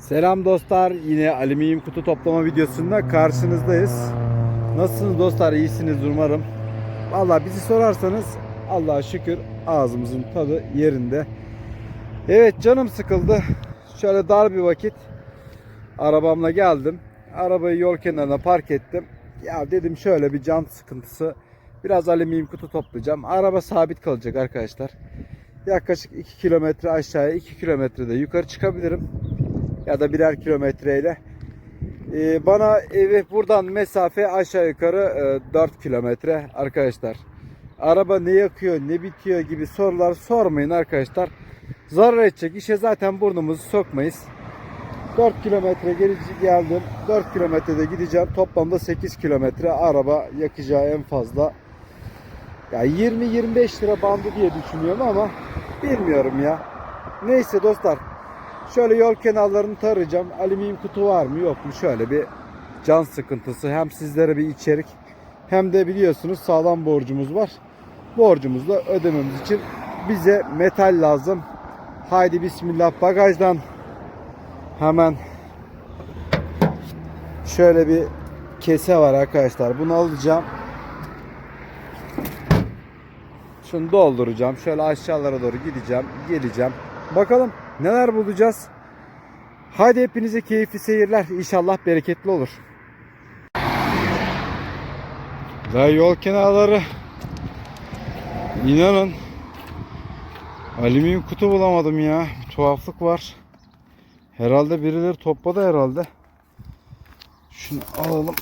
Selam dostlar. Yine alüminyum kutu toplama videosunda karşınızdayız. Nasılsınız dostlar? İyisiniz umarım. Valla bizi sorarsanız Allah'a şükür ağzımızın tadı yerinde. Evet canım sıkıldı. Şöyle dar bir vakit arabamla geldim. Arabayı yol kenarına park ettim. Ya dedim şöyle bir can sıkıntısı. Biraz alüminyum kutu toplayacağım. Araba sabit kalacak arkadaşlar. Yaklaşık 2 kilometre aşağıya 2 kilometrede yukarı çıkabilirim ya da birer kilometreyle. Ee, bana evi buradan mesafe aşağı yukarı e, 4 kilometre arkadaşlar. Araba ne yakıyor ne bitiyor gibi sorular sormayın arkadaşlar. Zarar edecek işe zaten burnumuzu sokmayız. 4 kilometre geri geldim. 4 kilometrede gideceğim. Toplamda 8 kilometre araba yakacağı en fazla. Ya 20-25 lira bandı diye düşünüyorum ama bilmiyorum ya. Neyse dostlar Şöyle yol kenarlarını tarayacağım. Alüminyum kutu var mı yok mu? Şöyle bir can sıkıntısı. Hem sizlere bir içerik hem de biliyorsunuz sağlam borcumuz var. Borcumuzu da ödememiz için bize metal lazım. Haydi bismillah bagajdan hemen şöyle bir kese var arkadaşlar. Bunu alacağım. Şunu dolduracağım. Şöyle aşağılara doğru gideceğim. Geleceğim. Bakalım neler bulacağız. Haydi hepinize keyifli seyirler. İnşallah bereketli olur. Ve yol kenarları inanın alüminyum kutu bulamadım ya. Tuhaflık var. Herhalde birileri topladı herhalde. Şunu alalım.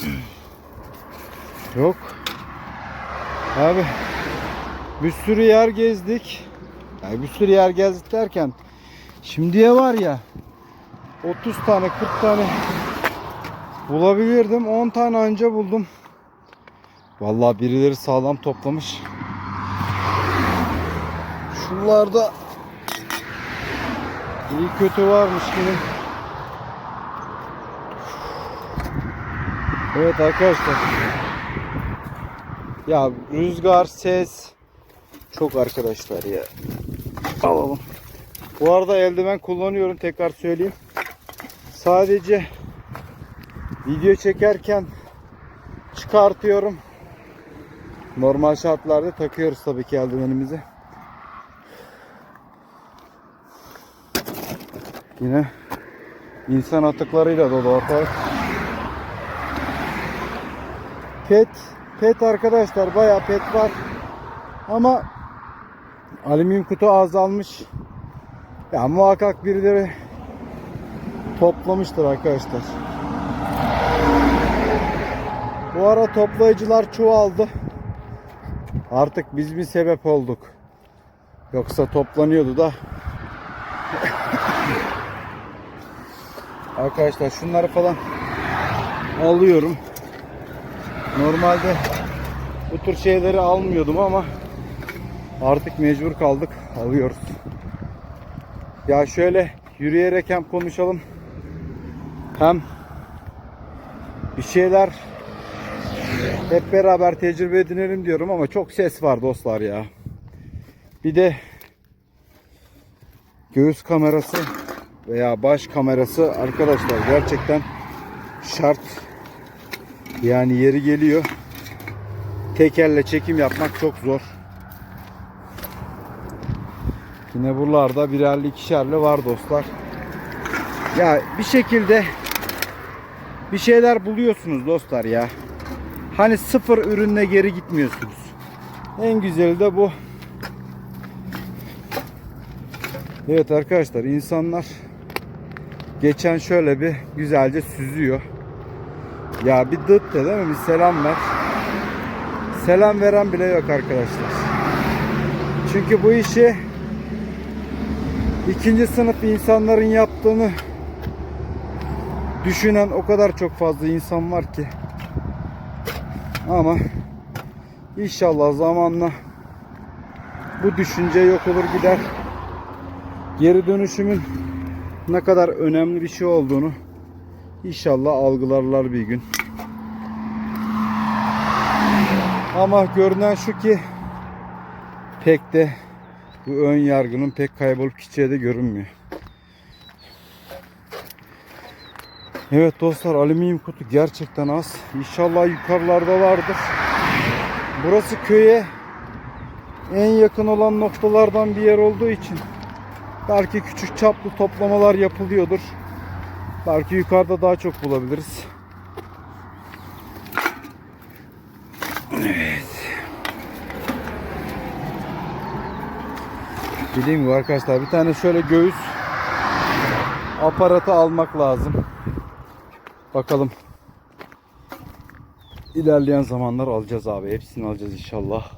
Yok. Abi bir sürü yer gezdik. Yani bir sürü yer gezdik derken şimdiye var ya 30 tane 40 tane bulabilirdim. 10 tane anca buldum. Vallahi birileri sağlam toplamış. Şunlarda iyi kötü varmış yine. Evet arkadaşlar. Ya rüzgar, ses çok arkadaşlar ya. Alalım. Bu arada eldiven kullanıyorum tekrar söyleyeyim. Sadece video çekerken çıkartıyorum. Normal şartlarda takıyoruz tabii ki eldivenimizi. Yine insan atıklarıyla dolu ortalık. Pet, pet arkadaşlar bayağı pet var. Ama alüminyum kutu azalmış. Ya muhakkak birileri toplamıştır arkadaşlar. Bu ara toplayıcılar çoğaldı. Artık biz bir sebep olduk. Yoksa toplanıyordu da. arkadaşlar şunları falan alıyorum. Normalde bu tür şeyleri almıyordum ama artık mecbur kaldık. Alıyoruz. Ya şöyle yürüyerek hem konuşalım hem bir şeyler hep beraber tecrübe edinelim diyorum ama çok ses var dostlar ya. Bir de göğüs kamerası veya baş kamerası arkadaşlar gerçekten şart. Yani yeri geliyor. Tekerle çekim yapmak çok zor. Yine buralarda birerli ikişerli var dostlar. Ya bir şekilde bir şeyler buluyorsunuz dostlar ya. Hani sıfır ürünle geri gitmiyorsunuz. En güzeli de bu. Evet arkadaşlar insanlar geçen şöyle bir güzelce süzüyor. Ya bir dıt de değil mi? Bir selam ver. Selam veren bile yok arkadaşlar. Çünkü bu işi ikinci sınıf insanların yaptığını düşünen o kadar çok fazla insan var ki. Ama inşallah zamanla bu düşünce yok olur gider. Geri dönüşümün ne kadar önemli bir şey olduğunu inşallah algılarlar bir gün. Ama görünen şu ki pek de bu ön yargının pek kaybolup gideceği de görünmüyor. Evet dostlar alüminyum kutu gerçekten az. İnşallah yukarılarda vardır. Burası köye en yakın olan noktalardan bir yer olduğu için belki küçük çaplı toplamalar yapılıyordur. Belki yukarıda daha çok bulabiliriz. Dediğim gibi arkadaşlar bir tane şöyle göğüs aparatı almak lazım. Bakalım. İlerleyen zamanlar alacağız abi. Hepsini alacağız inşallah.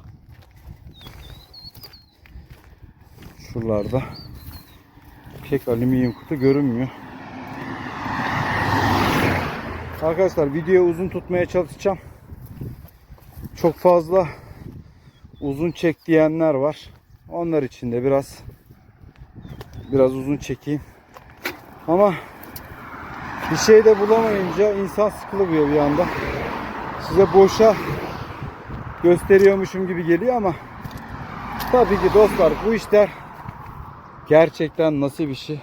Şuralarda pek alüminyum kutu görünmüyor. Arkadaşlar videoyu uzun tutmaya çalışacağım. Çok fazla uzun çek diyenler var. Onlar için de biraz biraz uzun çekeyim. Ama bir şey de bulamayınca insan sıkılıyor bir anda. Size boşa gösteriyormuşum gibi geliyor ama tabii ki dostlar bu işler gerçekten nasıl bir şey.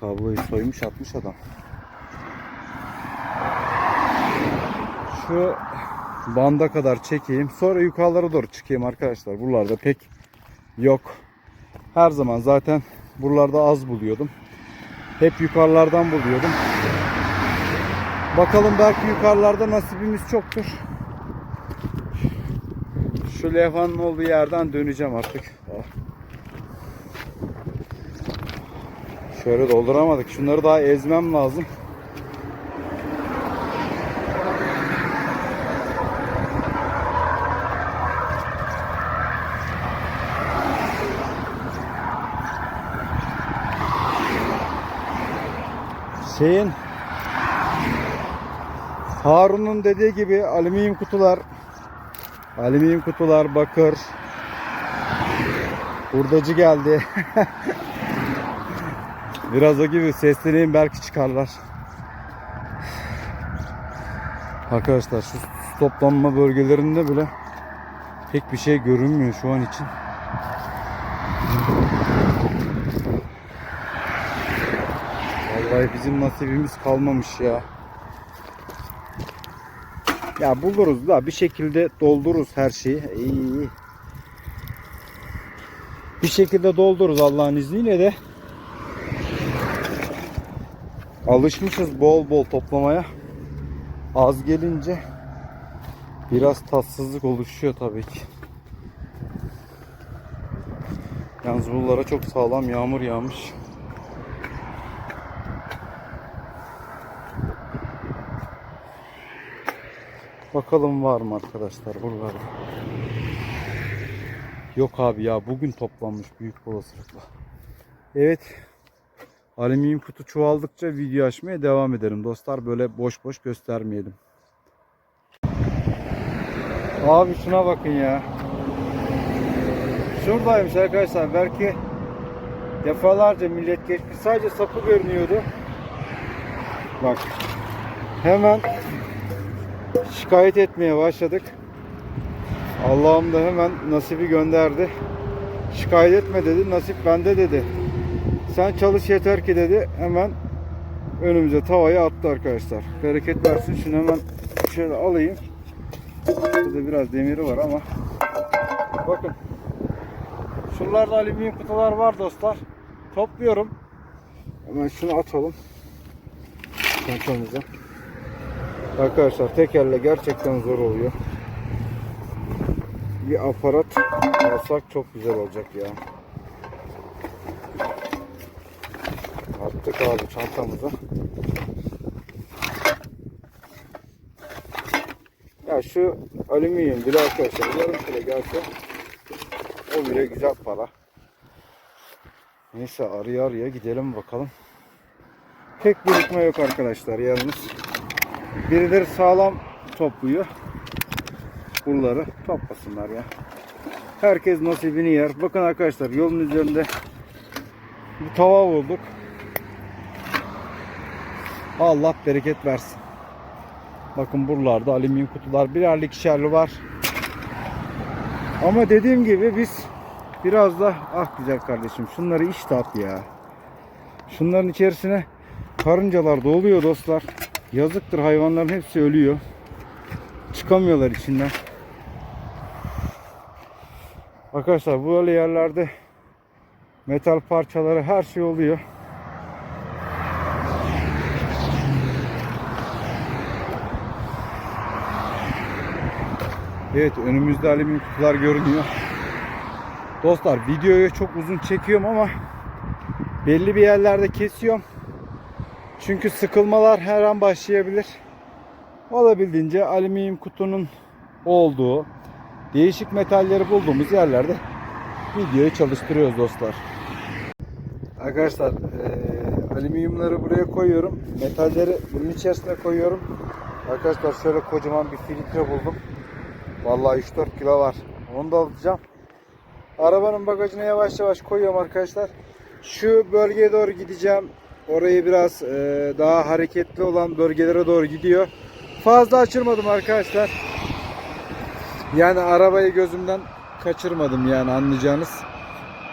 Kabloyu soymuş atmış adam. Şu banda kadar çekeyim. Sonra yukarılara doğru çıkayım arkadaşlar. Buralarda pek yok. Her zaman zaten buralarda az buluyordum. Hep yukarılardan buluyordum. Bakalım belki yukarılarda nasibimiz çoktur. Şu levhanın olduğu yerden döneceğim artık. Şöyle dolduramadık. Şunları daha ezmem lazım. Şeyin Harun'un dediği gibi alüminyum kutular alüminyum kutular bakır. Hurdacı geldi. Biraz o gibi sesleneyim belki çıkarlar. Arkadaşlar şu toplanma bölgelerinde bile pek bir şey görünmüyor şu an için Vallahi bizim nasibimiz kalmamış ya. Ya buluruz da bir şekilde doldururuz her şeyi. İyi, iyi. Bir şekilde doldururuz Allah'ın izniyle de. Alışmışız bol bol toplamaya. Az gelince biraz tatsızlık oluşuyor tabii ki. Yalnız buralara çok sağlam yağmur yağmış. Bakalım var mı arkadaşlar buralarda. Yok abi ya bugün toplanmış büyük olasılıkla. Evet. Alüminyum kutu çoğaldıkça video açmaya devam ederim dostlar. Böyle boş boş göstermeyelim. Abi şuna bakın ya. Şuradaymış arkadaşlar. Belki defalarca millet geçmiş. Sadece sapı görünüyordu. Bak. Hemen şikayet etmeye başladık. Allah'ım da hemen nasibi gönderdi. Şikayet etme dedi, nasip bende dedi. Sen çalış yeter ki dedi. Hemen önümüze tavayı attı arkadaşlar. Bereket versin. Şunu hemen şöyle alayım. Burada biraz demiri var ama. Bakın. Şuralarda alüminyum kutular var dostlar. Topluyorum. Hemen şunu atalım. Çantamıza. Arkadaşlar tekerle gerçekten zor oluyor. Bir aparat alsak çok güzel olacak ya. Attık abi çantamıza. Ya şu alüminyum bile arkadaşlar yarım kilo gelse o bile güzel para. Neyse araya araya gidelim bakalım. Pek birikme yok arkadaşlar yalnız. Birileri sağlam topluyor. Buraları toplasınlar ya. Herkes nasibini yer. Bakın arkadaşlar yolun üzerinde bir tava bulduk. Allah bereket versin. Bakın buralarda alüminyum kutular birerli ikişerli var. Ama dediğim gibi biz biraz da ah güzel kardeşim şunları iç tat ya. Şunların içerisine karıncalar doluyor dostlar. Yazıktır hayvanların hepsi ölüyor. Çıkamıyorlar içinden. Arkadaşlar böyle yerlerde metal parçaları her şey oluyor. Evet önümüzde alüminyum kutular görünüyor. Dostlar videoyu çok uzun çekiyorum ama belli bir yerlerde kesiyorum. Çünkü sıkılmalar her an başlayabilir. Olabildiğince alüminyum kutunun olduğu değişik metalleri bulduğumuz yerlerde videoyu çalıştırıyoruz dostlar. Arkadaşlar eee alüminyumları buraya koyuyorum. Metalleri bunun içerisine koyuyorum. Arkadaşlar şöyle kocaman bir filtre buldum. Vallahi 3-4 kilo var. Onu da alacağım. Arabanın bagajına yavaş yavaş koyuyorum arkadaşlar. Şu bölgeye doğru gideceğim. Orayı biraz eee, daha hareketli olan bölgelere doğru gidiyor. Fazla açırmadım arkadaşlar. Yani arabayı gözümden kaçırmadım yani anlayacağınız.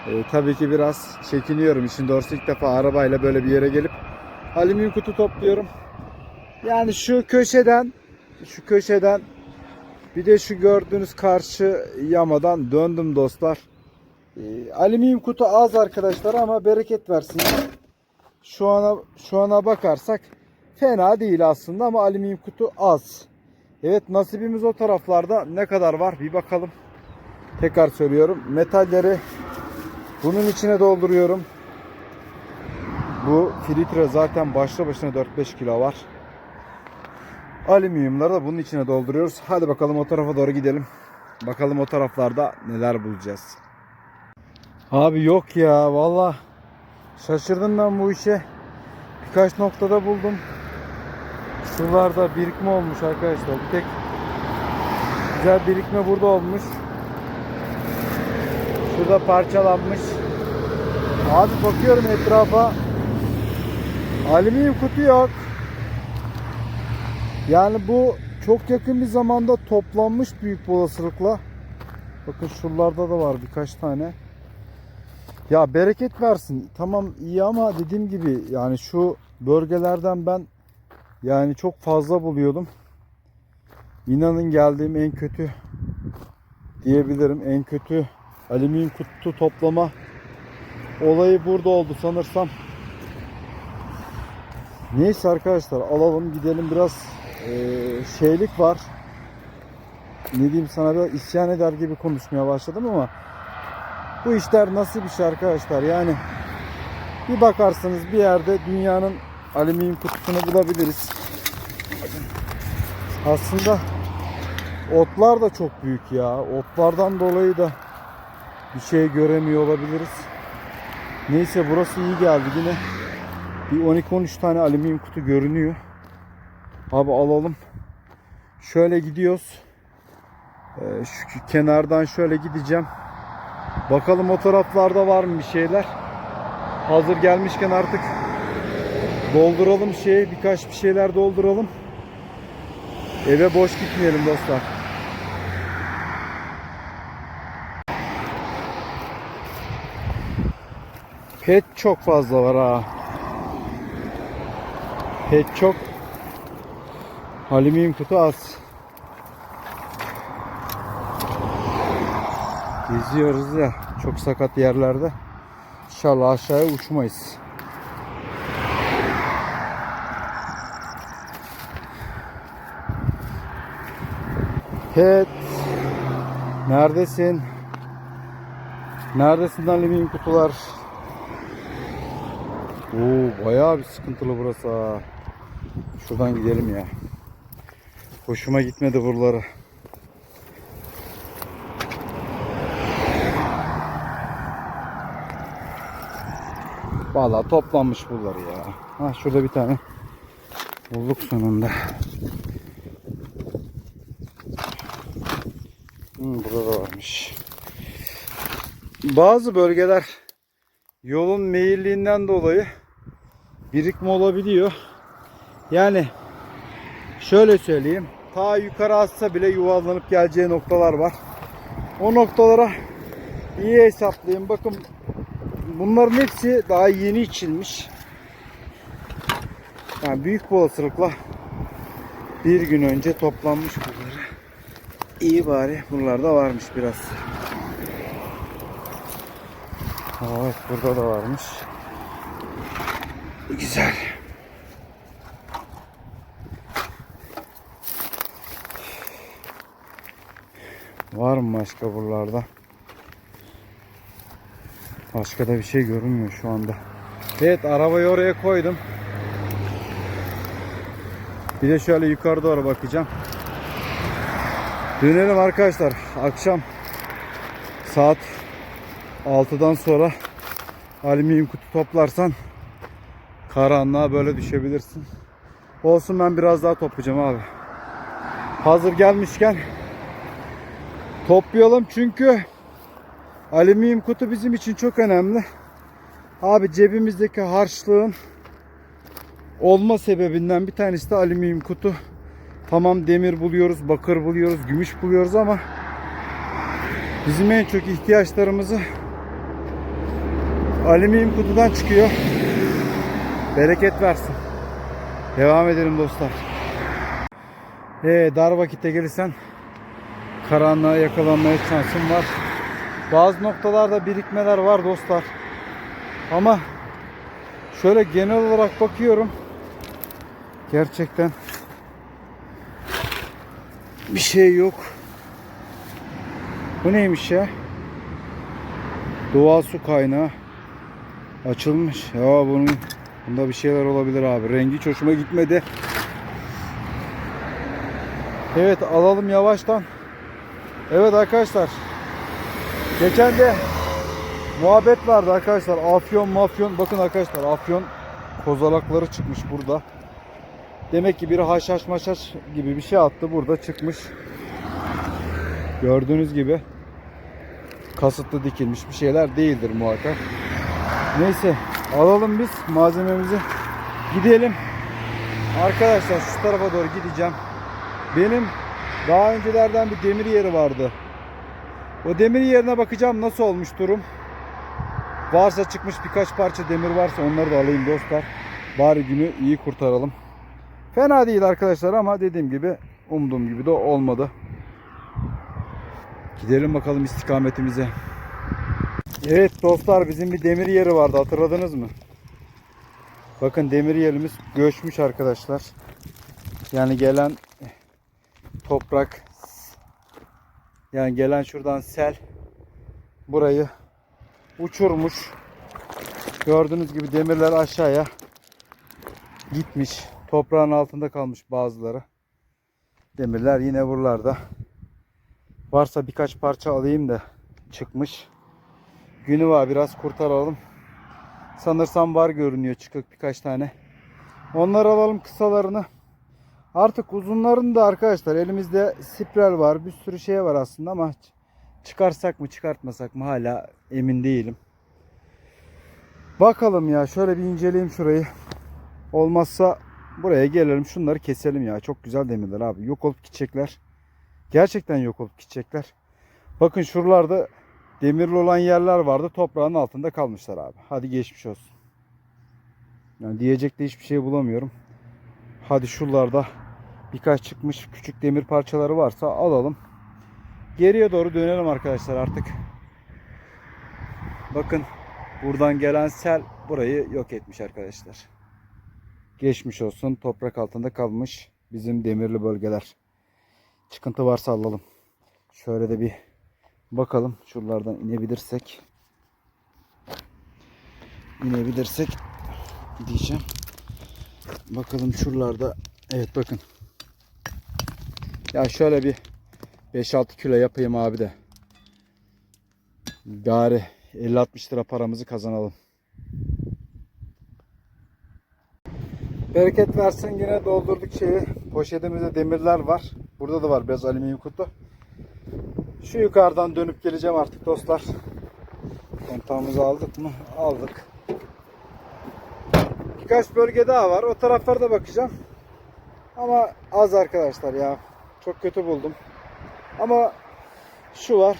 Ee, tabii ki biraz çekiniyorum. İşin doğrusu ilk defa arabayla böyle bir yere gelip alüminyum kutu topluyorum. Yani şu köşeden şu köşeden bir de şu gördüğünüz karşı yamadan döndüm dostlar. Ee, alüminyum kutu az arkadaşlar ama bereket versin. Şu ana şu ana bakarsak fena değil aslında ama alüminyum kutu az. Evet nasibimiz o taraflarda ne kadar var bir bakalım. Tekrar söylüyorum. Metalleri bunun içine dolduruyorum. Bu filtre zaten başlı başına 4-5 kilo var. Alüminyumları da bunun içine dolduruyoruz. Hadi bakalım o tarafa doğru gidelim. Bakalım o taraflarda neler bulacağız. Abi yok ya valla şaşırdım ben bu işe. Birkaç noktada buldum. Şuralarda birikme olmuş arkadaşlar. Bir tek güzel birikme burada olmuş. Şurada parçalanmış. Abi bakıyorum etrafa. Alüminyum kutu yok. Yani bu çok yakın bir zamanda toplanmış büyük bir olasılıkla. Bakın şuralarda da var birkaç tane. Ya bereket versin. Tamam iyi ama dediğim gibi yani şu bölgelerden ben yani çok fazla buluyordum. İnanın geldiğim en kötü diyebilirim. En kötü alüminyum kutu toplama olayı burada oldu sanırsam. Neyse arkadaşlar alalım gidelim biraz eee, şeylik var. Ne diyeyim sana biraz isyan eder gibi konuşmaya başladım ama bu işler nasıl bir şey arkadaşlar yani bir bakarsınız bir yerde dünyanın alüminyum kutusunu bulabiliriz. Aslında otlar da çok büyük ya. Otlardan dolayı da bir şey göremiyor olabiliriz. Neyse burası iyi geldi yine. Bir 12-13 tane alüminyum kutu görünüyor. Abi alalım. Şöyle gidiyoruz. Ee, şu kenardan şöyle gideceğim. Bakalım o taraflarda var mı bir şeyler. Hazır gelmişken artık dolduralım şeyi. Birkaç bir şeyler dolduralım. Eve boş gitmeyelim dostlar. Pet çok fazla var ha. Pet çok. Alüminyum kutu az. Geziyoruz ya çok sakat yerlerde. İnşallah aşağıya uçmayız. Pet. Neredesin? Neredesin alüminyum kutular? Oo bayağı bir sıkıntılı burası ha. Şuradan gidelim ya. Hoşuma gitmedi buraları. Vallahi toplanmış buraları ya. Ha şurada bir tane bulduk sonunda. Hmm, burada da varmış. Bazı bölgeler yolun meyilliğinden dolayı birikme olabiliyor. Yani şöyle söyleyeyim. Ta yukarı atsa bile yuvarlanıp geleceği noktalar var. O noktalara iyi hesaplayın. Bakın bunların hepsi daha yeni içilmiş. Yani büyük bir olasılıkla bir gün önce toplanmış bunları. İyi bari buralarda varmış biraz. Evet burada da varmış. Güzel. Var mı başka buralarda? Başka da bir şey görünmüyor şu anda. Evet arabayı oraya koydum. Bir de şöyle yukarı doğru bakacağım. Dönelim arkadaşlar. Akşam saat 6'dan sonra alüminyum kutu toplarsan karanlığa böyle düşebilirsin. Olsun ben biraz daha toplayacağım abi. Hazır gelmişken toplayalım çünkü alüminyum kutu bizim için çok önemli. Abi cebimizdeki harçlığın olma sebebinden bir tanesi de alüminyum kutu. Tamam demir buluyoruz, bakır buluyoruz, gümüş buluyoruz ama bizim en çok ihtiyaçlarımızı alüminyum kutudan çıkıyor. Bereket versin. Devam edelim dostlar. Ee, dar vakitte gelirsen karanlığa yakalanmaya şansım var. Bazı noktalarda birikmeler var dostlar. Ama şöyle genel olarak bakıyorum. Gerçekten bir şey yok. Bu neymiş ya? Doğal su kaynağı açılmış. Ya bunun bunda bir şeyler olabilir abi. Rengi hoşuma gitmedi. Evet alalım yavaştan. Evet arkadaşlar. Geçen de muhabbet vardı arkadaşlar. Afyon mafyon. Bakın arkadaşlar afyon kozalakları çıkmış burada. Demek ki biri haşhaş maşhaş gibi bir şey attı. Burada çıkmış. Gördüğünüz gibi kasıtlı dikilmiş bir şeyler değildir muhakkak. Neyse alalım biz malzememizi. Gidelim. Arkadaşlar şu tarafa doğru gideceğim. Benim daha öncelerden bir demir yeri vardı. O demir yerine bakacağım nasıl olmuş durum. Varsa çıkmış birkaç parça demir varsa onları da alayım dostlar. Bari günü iyi kurtaralım. Fena değil arkadaşlar ama dediğim gibi umduğum gibi de olmadı. Gidelim bakalım istikametimize. Evet dostlar bizim bir demir yeri vardı hatırladınız mı? Bakın demir yerimiz göçmüş arkadaşlar. Yani gelen toprak yani gelen şuradan sel burayı uçurmuş. Gördüğünüz gibi demirler aşağıya gitmiş. Toprağın altında kalmış bazıları. Demirler yine buralarda. Varsa birkaç parça alayım da çıkmış. Günü var biraz kurtaralım. Sanırsam var görünüyor çıkık birkaç tane. Onları alalım kısalarını. Artık uzunların da arkadaşlar elimizde spiral var. Bir sürü şey var aslında ama çıkarsak mı çıkartmasak mı hala emin değilim. Bakalım ya şöyle bir inceleyeyim şurayı. Olmazsa buraya gelelim şunları keselim ya. Çok güzel demirler abi. Yok olup gidecekler. Gerçekten yok olup gidecekler. Bakın şuralarda demirli olan yerler vardı. Toprağın altında kalmışlar abi. Hadi geçmiş olsun. Yani diyecek de hiçbir şey bulamıyorum. Hadi şuralarda birkaç çıkmış küçük demir parçaları varsa alalım. Geriye doğru dönelim arkadaşlar artık. Bakın buradan gelen sel burayı yok etmiş arkadaşlar. Geçmiş olsun toprak altında kalmış bizim demirli bölgeler. Çıkıntı varsa alalım. Şöyle de bir bakalım şuralardan inebilirsek. İnebilirsek diyeceğim. Bakalım şuralarda. Evet bakın. Ya şöyle bir 5-6 kilo yapayım abi de. Gari 50-60 lira paramızı kazanalım. Bereket versin yine doldurduk şeyi. Poşetimizde demirler var. Burada da var biraz alüminyum kutu. Şu yukarıdan dönüp geleceğim artık dostlar. Kontağımızı aldık mı? Aldık. Birkaç bölge daha var. O taraflarda bakacağım. Ama az arkadaşlar ya. Çok kötü buldum. Ama şu var.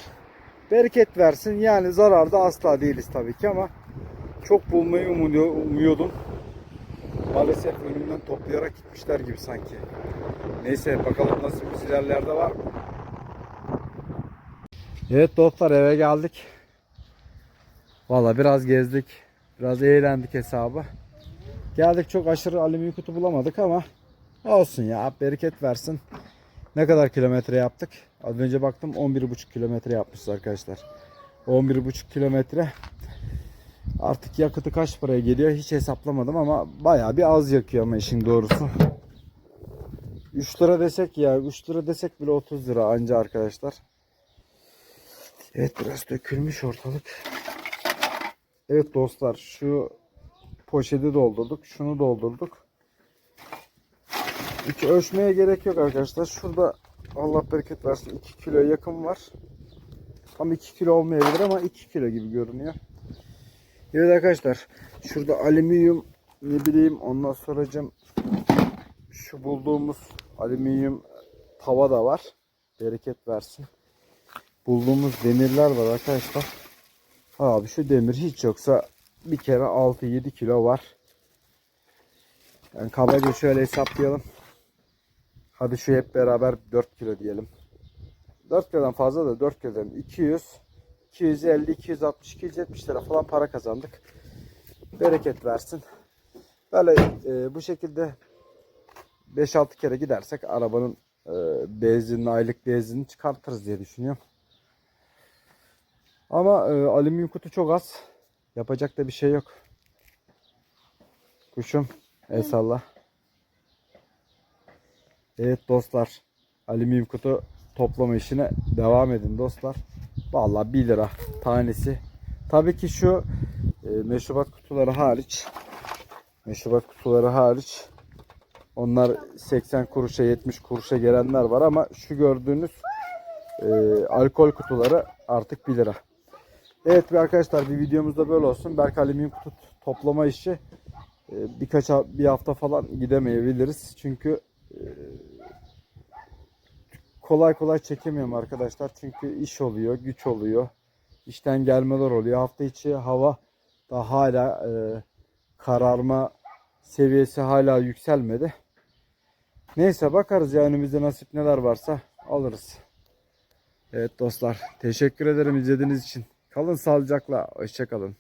Bereket versin. Yani zararda asla değiliz tabii ki ama çok bulmayı umuyor- umuyordum. maalesef önümden toplayarak gitmişler gibi sanki. Neyse bakalım nasıl bir ilerlerde var mı? Evet dostlar eve geldik. Valla biraz gezdik. Biraz eğlendik hesabı. Geldik çok aşırı alüminyum kutu bulamadık ama olsun ya bereket versin. Ne kadar kilometre yaptık? Az önce baktım 11,5 kilometre yapmışız arkadaşlar. 11,5 kilometre. Artık yakıtı kaç paraya geliyor hiç hesaplamadım ama bayağı bir az yakıyor ama işin doğrusu. 3 lira desek ya 3 lira desek bile 30 lira anca arkadaşlar. Evet biraz dökülmüş ortalık. Evet dostlar şu poşeti doldurduk. Şunu doldurduk. Hiç ölçmeye gerek yok arkadaşlar. Şurada Allah bereket versin 2 kilo yakın var. Tam 2 kilo olmayabilir ama 2 kilo gibi görünüyor. Evet arkadaşlar şurada alüminyum ne bileyim ondan sonracım şu bulduğumuz alüminyum tava da var. Bereket versin. Bulduğumuz demirler var arkadaşlar. Abi şu demir hiç yoksa bir kere 6-7 kilo var. Yani kabaca şöyle hesaplayalım. Hadi şu hep beraber 4 kilo diyelim. 4 kilodan fazla da 4 kilodan 200 250 260 270 lira falan para kazandık. Bereket versin. Böyle e, bu şekilde 5-6 kere gidersek arabanın e, benzinini aylık benzinini çıkartırız diye düşünüyorum. Ama e, alüminyum kutu çok az. Yapacak da bir şey yok. Kuşum el salla. Evet dostlar. Alüminyum kutu toplama işine devam edin dostlar. Vallahi 1 lira tanesi. Tabii ki şu e, meşrubat kutuları hariç meşrubat kutuları hariç onlar 80 kuruşa 70 kuruşa gelenler var ama şu gördüğünüz e, alkol kutuları artık 1 lira. Evet arkadaşlar bir videomuz da böyle olsun. Berk alüminyum kutu toplama işi e, birkaç bir hafta falan gidemeyebiliriz. Çünkü e, kolay kolay çekemiyorum arkadaşlar. Çünkü iş oluyor, güç oluyor. İşten gelmeler oluyor. Hafta içi hava da hala e, kararma seviyesi hala yükselmedi. Neyse bakarız ya önümüzde nasip neler varsa alırız. Evet dostlar teşekkür ederim izlediğiniz için. Kalın sağlıcakla. Hoşçakalın.